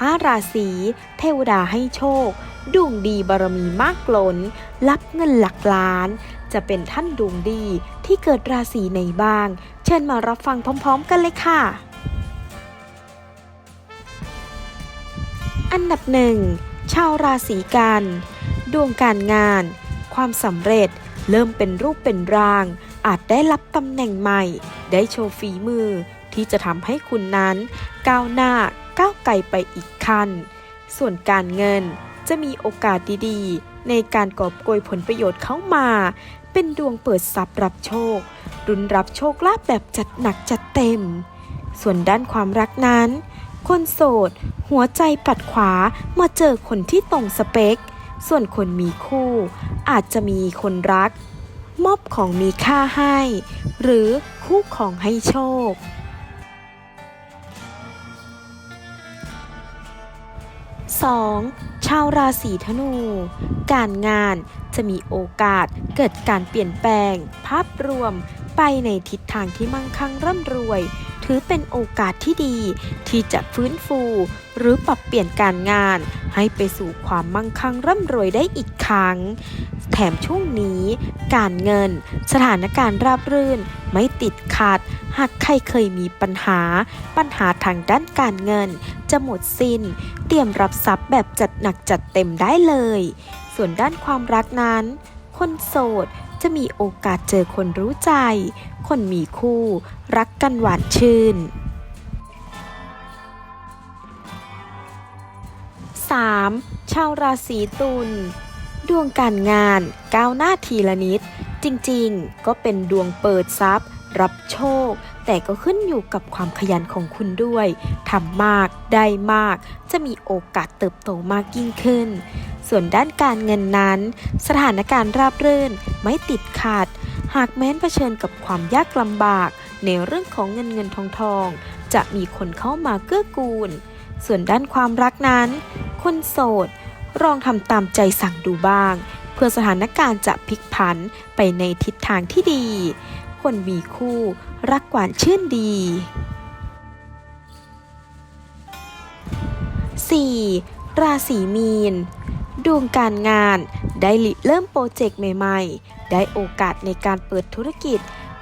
ห้าราศีเทวดาให้โชค ดวงดีบารมีมากล้น รับเงินหลักล้าน จะเป็นท่านดวงดีที่เกิดราศีไหนบ้าง เชิญมารับฟังพร้อม ๆ กันเลยค่ะ อันดับหนึ่งชาวราศีกัน ดวงการงาน ความสำเร็จเริ่มเป็นรูปเป็นร่าง อาจได้รับตำแหน่งใหม่ ได้โชว์ฝีมือ ที่จะทำให้คุณนั้น ก้าวหน้า ก้าวไกลไปอีกขั้น ส่วนการเงินจะมีโอกาสดีๆ ในการกอบโกยผลประโยชน์เข้ามา เป็นดวงเปิดทรัพย์รับโชค รุนรับโชคลาภแบบจัดหนักจัดเต็ม ส่วนด้านความรักนั้น คนโสด หัวใจปัดขวามาเจอคนที่ตรงสเปค ส่วนคนมีคู่ อาจจะมีคนรัก มอบของมีค่าให้ หรือคู่ของให้โชค 2. ชาวราศีธนู การงานจะมีโอกาสเกิดการเปลี่ยนแปลง ภาพรวมไปในทิศทางที่มั่งคั่งร่ำรวย ถือเป็นโอกาสที่ดี ที่จะฟื้นฟูหรือปรับเปลี่ยนการงาน ให้ไปสู่ความมั่งคั่งร่ำรวยได้อีกครั้ง แถมช่วงนี้ การเงิน สถานการณ์ราบรื่นไม่ติดขัด หากใครเคยมีปัญหา ปัญหาทางด้านการเงิน จะหมดสิ้น เตรียมรับทรัพย์แบบจัดหนักจัดเต็มได้เลย ส่วนด้านความรักนั้น คนโสดจะมีโอกาสเจอคนรู้ใจ คนมีคู่ รักกันหวานชื่น 3. ชาวราศีตุลดวงการงานก้าวหน้าทีละนิด จริงๆ ก็เป็นดวงเปิดทรัพย์ รับโชค แต่ก็ขึ้นอยู่กับความขยันของคุณด้วยทำมากได้มาก จะมีโอกาสเติบโตมากยิ่งขึ้น ส่วนด้านการเงินนั้น สถานการณ์ราบรื่นไม่ติดขัด หากแม้นเผชิญกับความยากลำบาก ในเรื่องของเงินเงินทองทอง จะมีคนเข้ามาเกื้อกูล ส่วนด้านความรักนั้น คนโสดลองทำตามใจสั่งดูบ้าง เพื่อสถานการณ์จะพลิกผันไปในทิศทางที่ดี คนมีคู่ รักหวานชื่นดี 4. ราศีมีน ดวงการงานได้ริเริ่มโปรเจกต์ใหม่ๆ ได้โอกาสในการเปิดธุรกิจ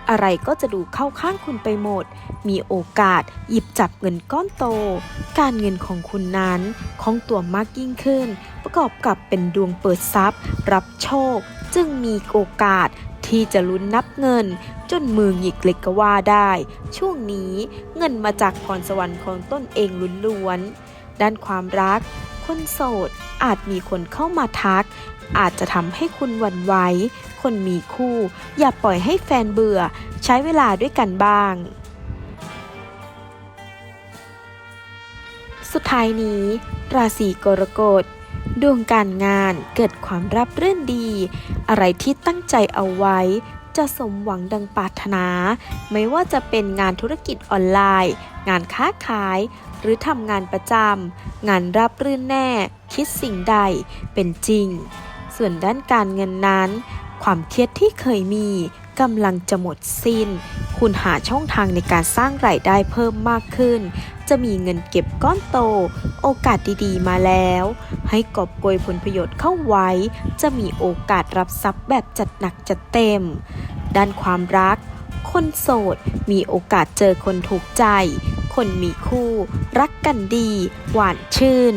อะไรก็จะดูเข้าข้างคุณไปหมด มีโอกาสหยิบจับเงินก้อนโต การเงินของคุณนั้นคล่องตัวมากยิ่งขึ้น ประกอบกับเป็นดวงเปิดทรัพย์ รับโชค จึงมีโอกาส ที่จะลุ้นนับเงิน จนมือหงิกเล็กก็ว่าได้ ช่วงนี้เงินมาจากพรสวรรค์ของต้นเองล้วนๆด้านความรัก คนโสดอาจมีคนเข้ามาทัก อาจจะทำให้คุณหวั่นไหวคนมีคู่ อย่าปล่อยให้แฟนเบื่อ ใช้เวลาด้วยกันบ้างสุดท้ายนี้ ราศีกรกฎ ดวงการงานเกิดความรับเรื่นดี อะไรที่ตั้งใจเอาไว้ จะสมหวังดังปรารถนา ไม่ว่าจะเป็นงานธุรกิจออนไลน์ งานค้าขาย หรือทำงานประจำงานรับรื่นแน่ คิดสิ่งใดเป็นจริง ส่วนด้านการเงินนั้น ความเครียดที่เคยมี กำลังจะหมดสิน้น คุณหาช่องทางในการสร้างรายได้เพิ่มมากขึ้น จะมีเงินเก็บก้อนโต โอกาสดีๆ มาแล้ว ให้กอบโกยผลประโยชน์เข้าไว้ จะมีโอกาสรับทรัพย์แบบจัดหนักจัดเต็ม ด้านความรัก คนโสด มีโอกาสเจอคนถูกใจ คนมีคู่ รักกันดี หวานชื่น